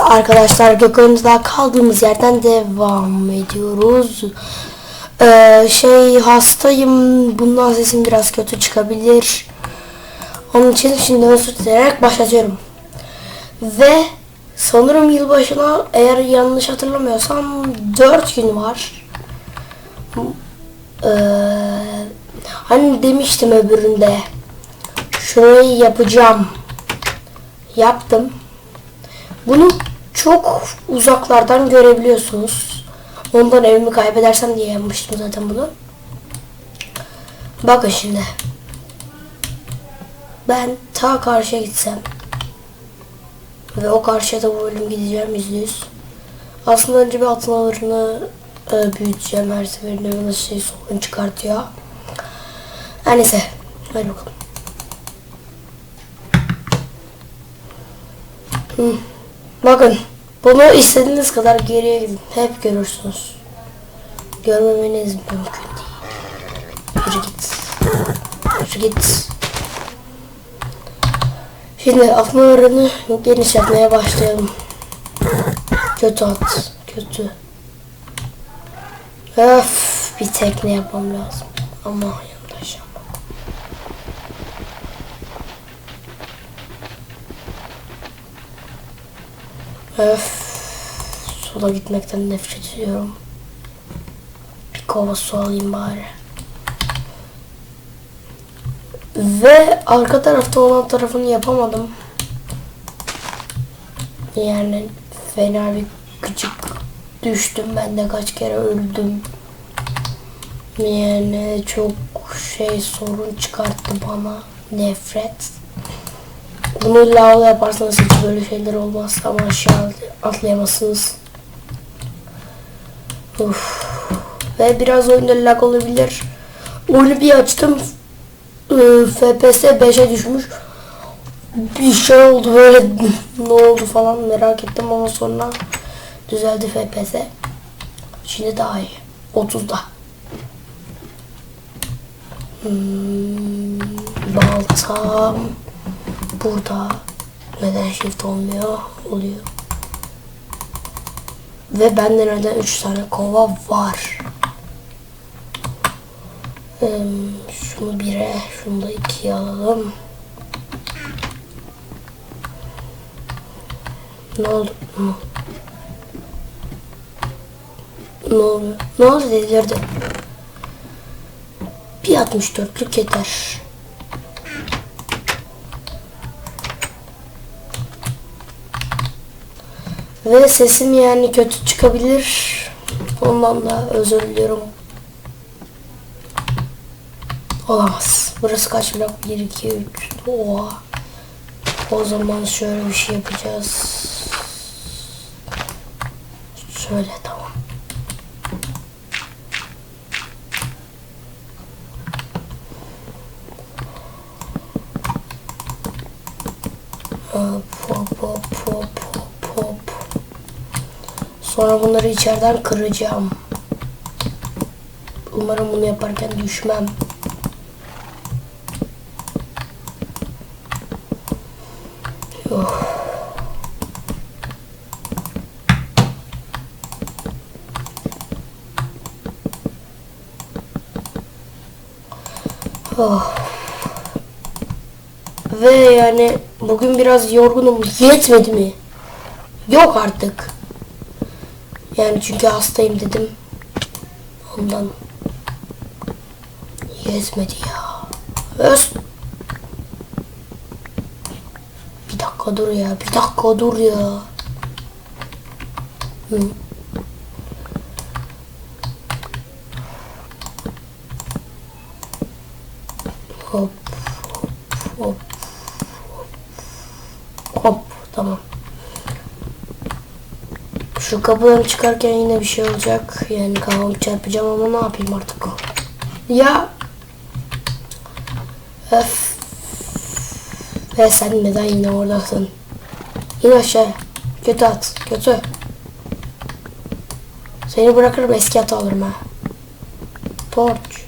arkadaşlar Gökhan'ımızda kaldığımız yerden devam ediyoruz. Ee, şey hastayım. Bundan sesim biraz kötü çıkabilir. Onun için şimdi özür dileyerek başlatıyorum. Ve sanırım yılbaşına eğer yanlış hatırlamıyorsam 4 gün var. Ee, hani demiştim öbüründe şurayı yapacağım. Yaptım. Bunu çok uzaklardan görebiliyorsunuz. Ondan evimi kaybedersem diye yapmıştım zaten bunu. Bakın şimdi. Ben ta karşıya gitsem ve o karşıya da bu bölüm gideceğim yüzde yüz. Aslında önce bir atın alırını e, büyüteceğim her seferinde bana şey sorun çıkartıyor. Her neyse. Hadi bakalım. Hı. Bakın bunu istediğiniz kadar geriye gidin. Hep görürsünüz. Görmemeniz mümkün değil. Yürü git. Yürü git. Şimdi atma oranı genişletmeye başlayalım. Kötü at. Kötü. Öf, bir tekne yapmam lazım. Ama yanlış. Öf. Suda gitmekten nefret ediyorum. Bir kova su alayım bari. Ve arka tarafta olan tarafını yapamadım. Yani fena bir küçük düştüm ben de kaç kere öldüm. Yani çok şey sorun çıkarttı bana nefret. Bunu lavla yaparsanız hiç böyle şeyler olmaz ama aşağı atlayamazsınız. Uf. Ve biraz oyunda lag olabilir. Oyunu bir açtım. FPS 5'e düşmüş. Bir şey oldu böyle ne oldu falan merak ettim ama sonra düzeldi FPS. Şimdi daha iyi. 30'da. Hmm, baltam burada neden shift olmuyor? Oluyor. Ve bende neden 3 tane kova var? Hmm, şunu 1'e, şunu da 2'ye alalım. Ne oldu? Hı. Ne oluyor? Ne oldu dediler de. Bir 64'lük yeter. Ve sesim yani kötü çıkabilir. Ondan da özür diliyorum. Olamaz. Burası kaç blok? 1, 2, 3. Oha. O zaman şöyle bir şey yapacağız. Şöyle tamam. Hop Sonra bunları içeriden kıracağım. Umarım bunu yaparken düşmem. Oh. Oh. Ve yani bugün biraz yorgunum. Yetmedi mi? Yok artık. Yani çünkü hastayım dedim. Ondan. Yetmedi ya. Öz. Bir dakika dur ya. Bir dakika dur ya. Hı. Hop hop hop hop tamam. Şu kapıdan çıkarken yine bir şey olacak. Yani kafamı çarpacağım ama ne yapayım artık. Ya. Öf. Ve sen neden yine oradasın? İn aşağı. Kötü at. Kötü. Seni bırakırım eski atı alırım ha. Torch.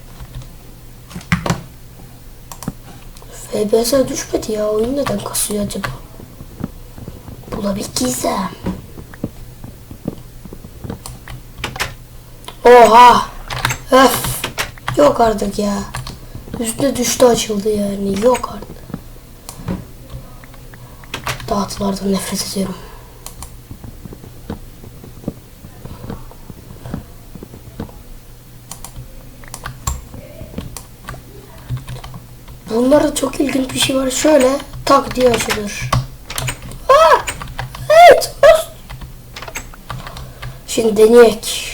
FPS düşmedi ya. Oyun neden kasıyor acaba? Bu da bir gizem. Oha. Öf. Yok artık ya. Üstüne düştü açıldı yani. Yok artık. Dağıtılardan nefret ediyorum. Bunlarda çok ilginç bir şey var. Şöyle tak diye açılır. Aa! Evet. of! Şimdi deneyek.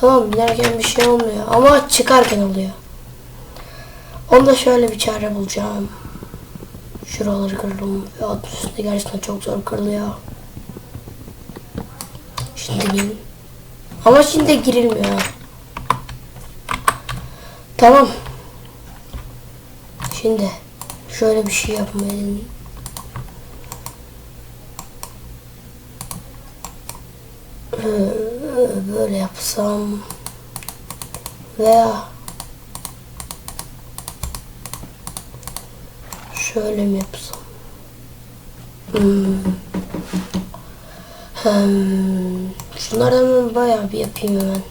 Tamam binerken bir şey olmuyor ama çıkarken oluyor. Onda şöyle bir çare bulacağım. Şuraları kırdım ve alt üstünde gerçekten çok zor kırılıyor. Şimdi deneyeyim. Ama şimdi girilmiyor. Tamam. Şimdi şöyle bir şey yapmayı deneyeyim. Böyle yapsam veya şöyle mi yapsam hmm. Hmm. şunlardan ben bayağı bir yapayım hemen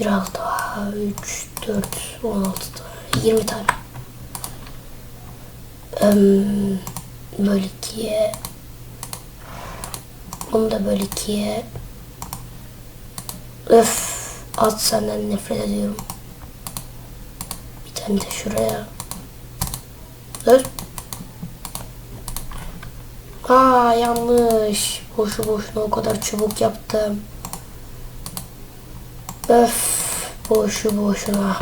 biraz daha 3 4 16 tane 20 tane Hmm. böyle ikiye bunu da böyle ikiye. Öf. At senden nefret ediyorum. Bir tane de şuraya. Öf. Aa yanlış. Boşu boşuna o kadar çubuk yaptım. Öf. Boşu boşuna.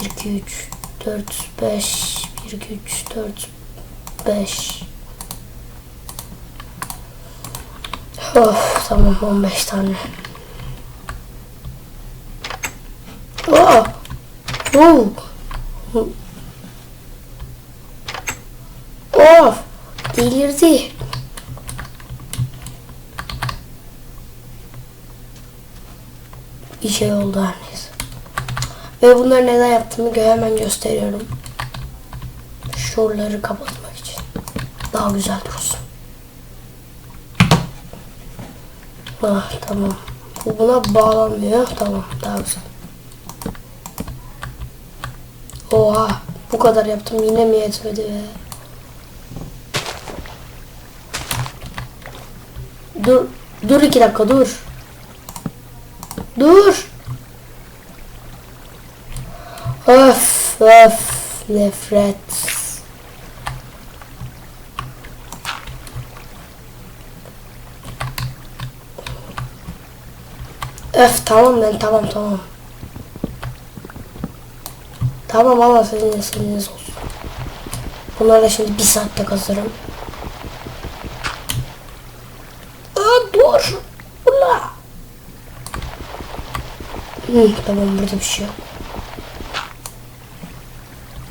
1 2 3 4 5 1 2 3 4 5 Of tamam 15 tane. Aa! Oh! Of! Delirdi. Bir şey oldu her neyse. Ve bunları neden yaptığımı hemen gösteriyorum. Şuraları kapatmak için. Daha güzel dursun. Ah tamam. Bu buna bağlanmıyor. Tamam daha güzel. Oha bu kadar yaptım yine mi yetmedi be? Dur dur iki dakika dur. Dur. Öf öf nefret. Öf tamam ben tamam tamam. Tamam ama sizin istediğiniz olsun. Bunları da şimdi bir saatte kazırım. Aa, dur. Ula. Hı, tamam burada bir şey yok.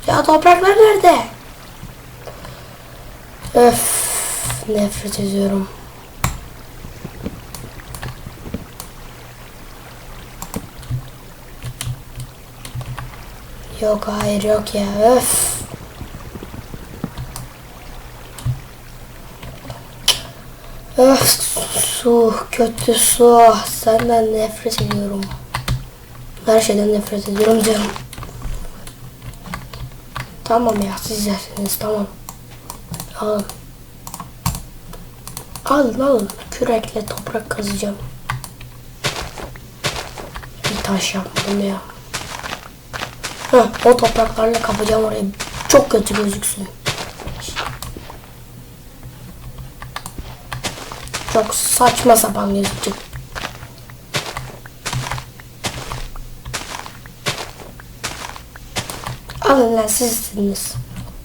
Ya topraklar nerede? Öf nefret ediyorum. Yok hayır yok ya öf. Öf su kötü su senden nefret ediyorum. Her şeyden nefret ediyorum canım. Tamam ya siz yersiniz tamam. Alın. Alın alın kürekle toprak kazacağım. Bir taş yapmadım ya. Heh, o topraklarla kapacağım orayı. Çok kötü gözüksün. Çok saçma sapan gözükecek. Alın lan siz istediniz.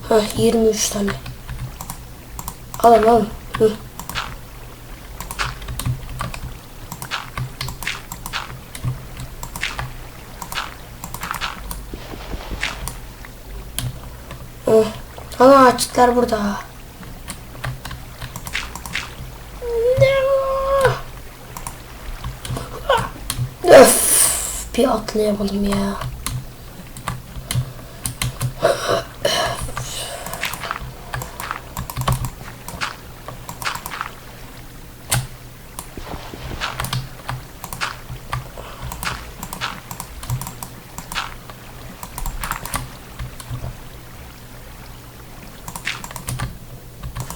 Heh, 23 tane. Alın alın. Hı. Ağaçlar burada. Öf, bir atlayamadım ya.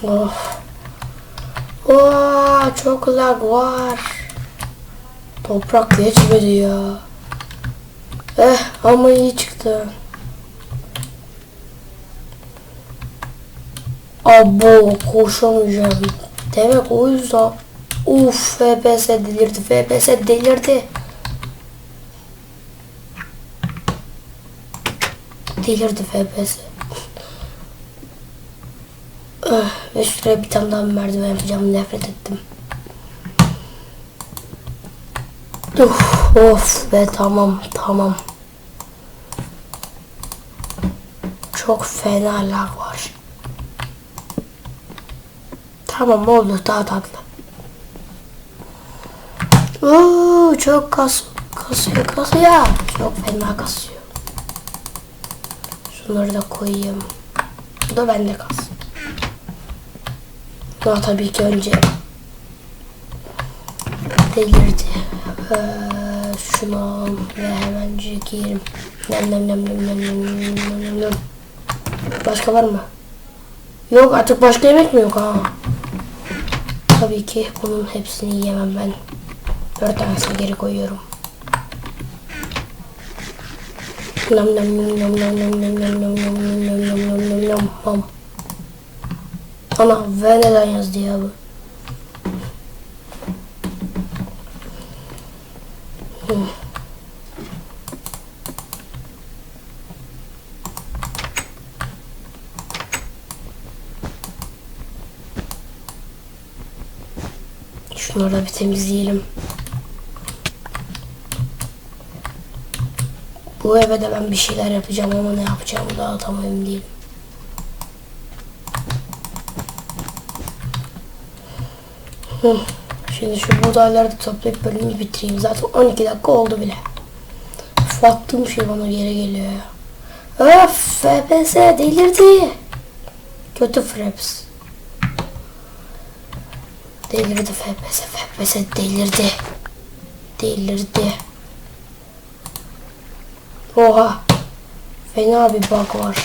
Of. Oha, çok lag var. Toprak geçmedi ya. Eh ama iyi çıktı. Abo koşamayacağım. Demek o yüzden. Uf FPS delirdi. FPS delirdi. Delirdi FPS. Ve şuraya bir tane daha merdiven yapacağım. Nefret ettim. Uf, of be tamam tamam. Çok fena lag var. Tamam oldu daha tatlı. Oo, çok kas kasıyor kasıyor. Çok fena kasıyor. Şunları da koyayım. Bu da bende kalsın. Ama tabii ki önce delirdi. Ee, şunu al ve hemencik nem nem nem nem nem nem nem nem nem. Başka var mı? Yok artık başka yemek mi yok ha? Tabii ki bunun hepsini yiyemem ben. Dört tanesini geri koyuyorum. Nam nam nam nam nam nam nam nam nam nam nam nam nam nam nam nam Ana ve neden yazdı ya bu? Şunları da bir temizleyelim. Bu eve de ben bir şeyler yapacağım ama ne yapacağımı daha tam emin değilim. Şimdi şu buğdayları da toplayıp bölümü bitireyim. Zaten 12 dakika oldu bile. Üf, attığım şey bana geri geliyor. Öf FPS delirdi. Kötü Fraps. Delirdi FPS. FPS delirdi. Delirdi. Oha. Fena bir bug var.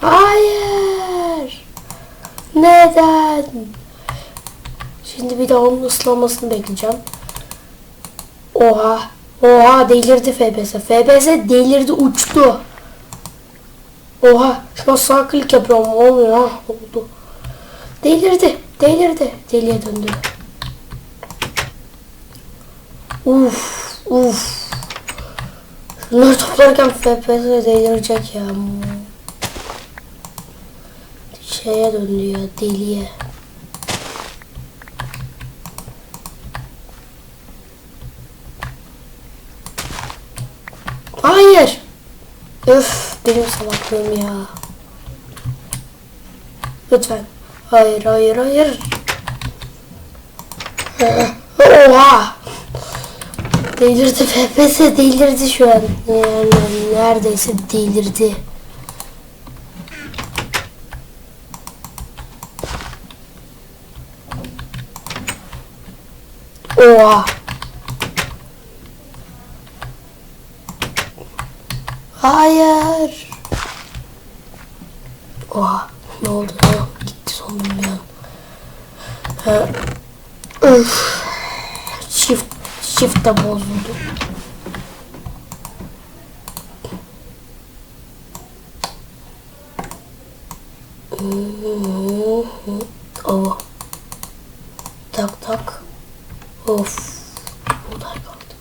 Hayır. Neden? Şimdi bir daha onun ıslanmasını bekleyeceğim. Oha. Oha delirdi FPS. FPS delirdi uçtu. Oha. Şu an sağ klik yapıyorum. Olmuyor ha. Oldu. Delirdi. Delirdi. Deliye döndü. Uf. Uf. Bunları toplarken FPS delirecek ya. Şeye döndü ya. Deliye. Hayır. Öf benim salaklığım ya. Lütfen. Hayır hayır hayır. Oha. Delirdi FPS delirdi şu an. Yani neredeyse delirdi. Oha. Hayır. Oha. Ne oldu? Ha, gitti sonunda bir an. Ha. Üf. Shift, shift de bozuldu. Oh. Tak tak. Of. Buğday kaldı.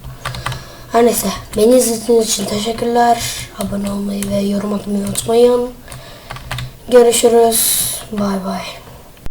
Neyse. Beni izlediğiniz için teşekkürler. Abone olmayı ve yorum atmayı unutmayın. Görüşürüz. Bay bay.